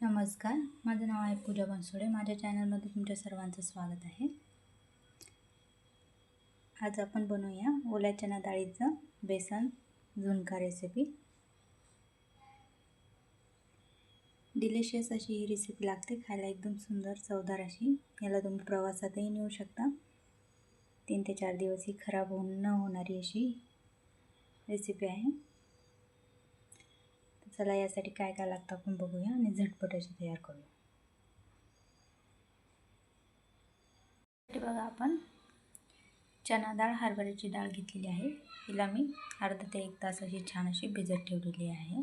नमस्कार. माझं नाव आहे पूजा बनसोडे. माझ्या चॅनलमध्ये तुमच्या सर्वांचं स्वागत आहे. आज आपण बनवूया ओल्या चना डाळीचं बेसन झुणका रेसिपी डिलिशियस अशी ही रेसिपी लागते. खायला एकदम सुंदर चवदार अशी. याला तुम्ही प्रवासातही नेऊ शकता. तीन ते चार दिवस ही खराब होऊन न होणारी अशी रेसिपी आहे. चला यासाठी काय काय लागतं आपण बघूया आणि झटपट अशी तयार करूया. बघा आपण चना डाळ हरभऱ्याची डाळ घेतलेली आहे. हिला मी अर्धा ते एक तास अशी छान अशी भिजत ठेवलेली आहे.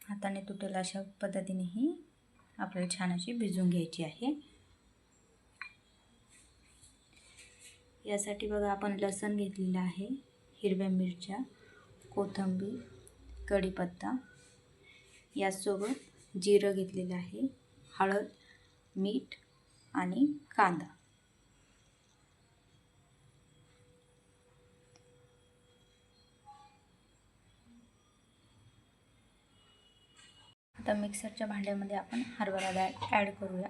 हाताने तुटेल अशा पद्धतीने ही आपल्याला छान अशी भिजून घ्यायची आहे. यासाठी बघा आपण लसण घेतलेलं आहे. हिरव्या मिरच्या कोथिंबीर कढीपत्ता यासोबत जिरं घेतलेलं आहे हळद मीठ आणि कांदा. आता मिक्सरच्या भांड्यामध्ये आपण हरभरा डाळ ॲड करूया.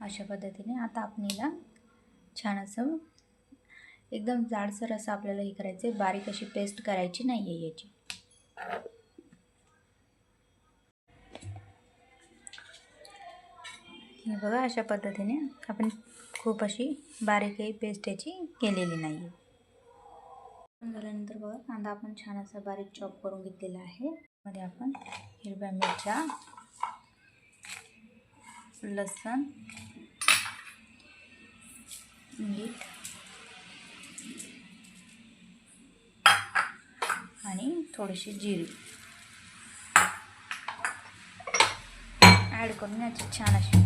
अशा पद्धतीने. आता आपण छान असं एकदम जाडसर असं आपल्याला हे करायचं आहे बारीक अशी पेस्ट करायची नाही आहे याची. हे बघा अशा पद्धतीने आपण खूप अशी बारीकही पेस्ट याची केलेली नाही आहे झाल्यानंतर बघा कांदा आपण छान असा बारीक चॉप करून घेतलेला आहे. मध्ये आपण हिरव्या मिरच्या लसण मीठ आणि थोडीशी जिरी. ॲड करून याची छान अशी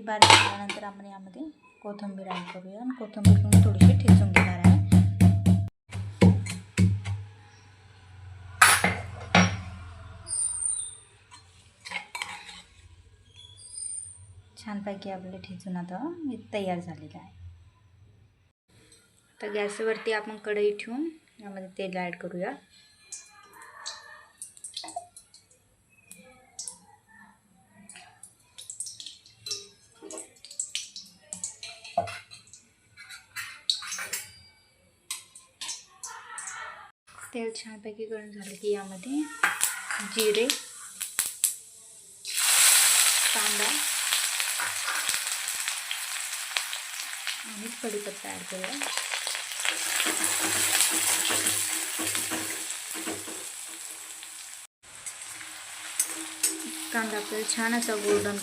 ती बारीक झाल्यानंतर आपण यामध्ये कोथिंबीर ॲड करूया आणि कोथिंबीर पण थोडीशी ठेचून घेणार आहे. छानपैकी आपले ठेचून आता तयार झालेलं आहे. आता गॅसवरती आपण कढई ठेवून यामध्ये तेल ॲड करूया. तेल छानपैकी गरम झालं की यामध्ये जिरे, कांदा आणि कढीपत्ता ॲड करूया. कांदा छान गोल्डन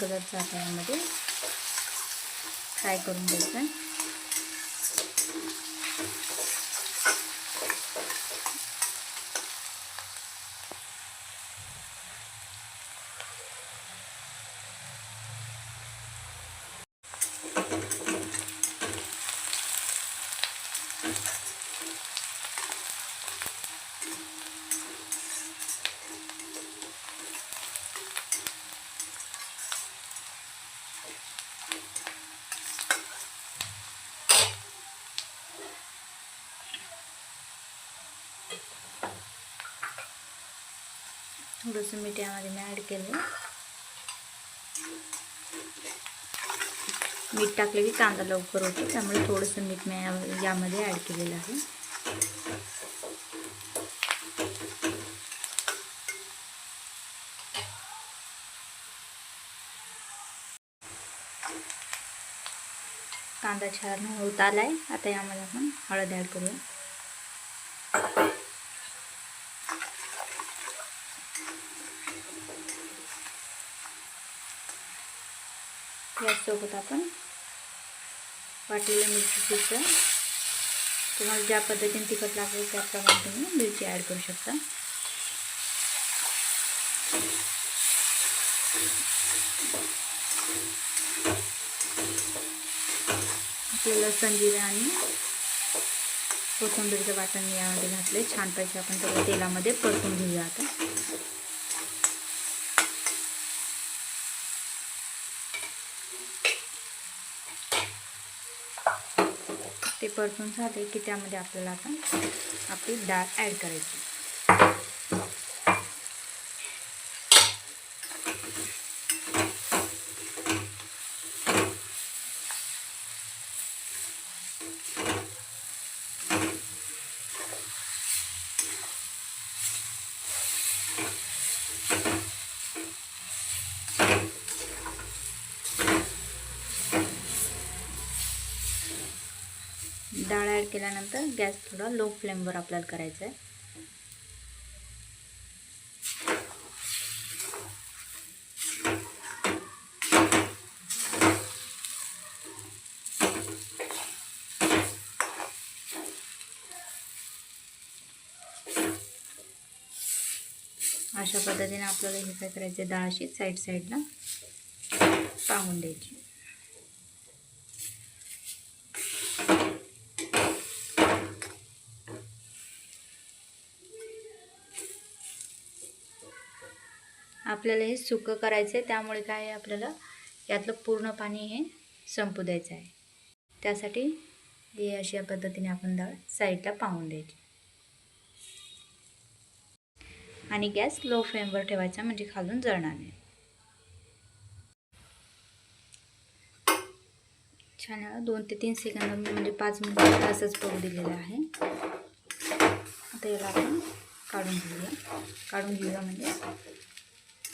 यामध्ये फ्राय करून घ्यायचा आहे. थोडंसं मीठ यामध्ये मी ॲड केलं. मीठ टाकलं की कांदा लवकर होतो त्यामुळे थोडंसं मीठ मी यामध्ये ॲड केलेलं आहे. कांदा छान होत आला आहे आता यामध्ये आपण हळद ॲड करूया. सोबत आपण वाटलेल्या मिरचीचं तुम्हाला ज्या पद्धतीने तिखट लागेल त्याप्रमाणे तुम्ही मिरची ॲड करू शकता. आपलं लसण आणि कोथिंबीरचं वाटण यामध्ये घातले छानपैकी आपण त्याला तेलामध्ये परतून घेऊया आता ते परतून झाले की त्यामध्ये आपल्याला आता आपली डाळ ॲड करायची डाळ ॲड केल्यानंतर गॅस थोडा लो फ्लेमवर आपल्याला करायचा आहे. अशा पद्धतीने आपल्याला हे काय करायचं? डाळ अशी साईड साईडला पाहून द्यायची. आपल्याला हे सुकं करायचं आहे त्यामुळे काय आहे आपल्याला यातलं पूर्ण पाणी हे संपू द्यायचं आहे. त्यासाठी हे अशा पद्धतीने आपण डाळ साईडला पाहून द्यायची. आणि गॅस लो फ्लेमवर ठेवायचा म्हणजे खालून जळणार नाही. छान दोन ते तीन सेकंद म्हणजे पाच मिनिट असंच पडू दिलेलं आहे. आता याला आपण काढून घेऊया. काढून घेऊया म्हणजे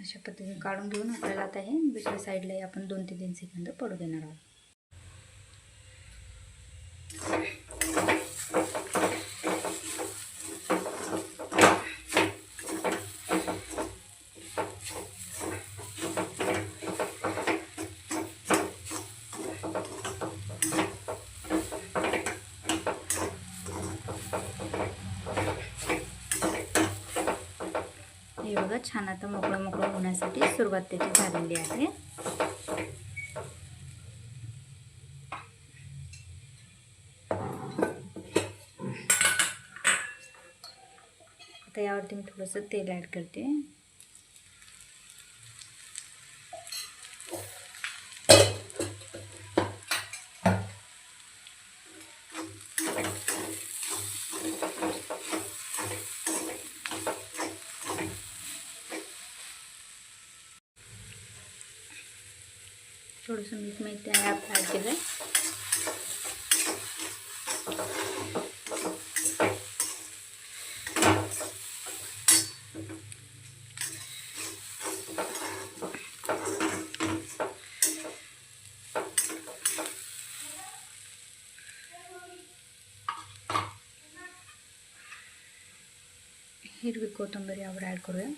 अशा पद्धतीने काढून घेऊन आपल्याला आता हे दुसऱ्या साईडलाही आपण दोन ते तीन सेकंद पडू देणार आहोत हे बघा छान आता मोकळं मोकळं होण्यासाठी सुरुवात त्याची झालेली आहे. आता यावरती मी थोडंसं तेल ॲड करते. थोडंसं मीठ माहिती आहे ॲप ॲड केलं हिरवी कोथंबरी यावर ॲड करूया.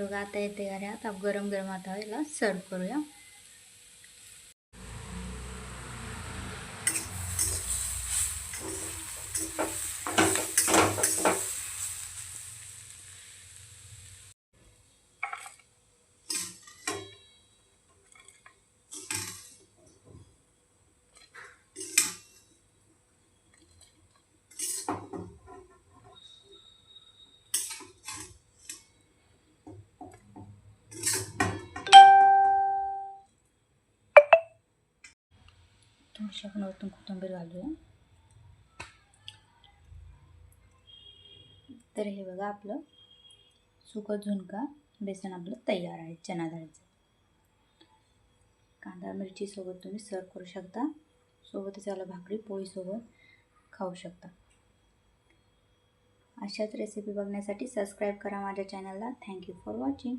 हे बघा आता येते अरे गरम गरम आता याला सर्व करूया. थोडीशी आपण वरतून कोथिंबीर घालूया तर हे बघा आपलं सुकं झुणका बेसन आपलं तयार आहे चना डाळीचं कांदा मिरचीसोबत तुम्ही सर्व करू शकता सोबतच याला भाकरी पोळीसोबत खाऊ शकता अशाच रेसिपी बघण्यासाठी सबस्क्राईब करा माझ्या चॅनलला थँक्यू फॉर वॉचिंग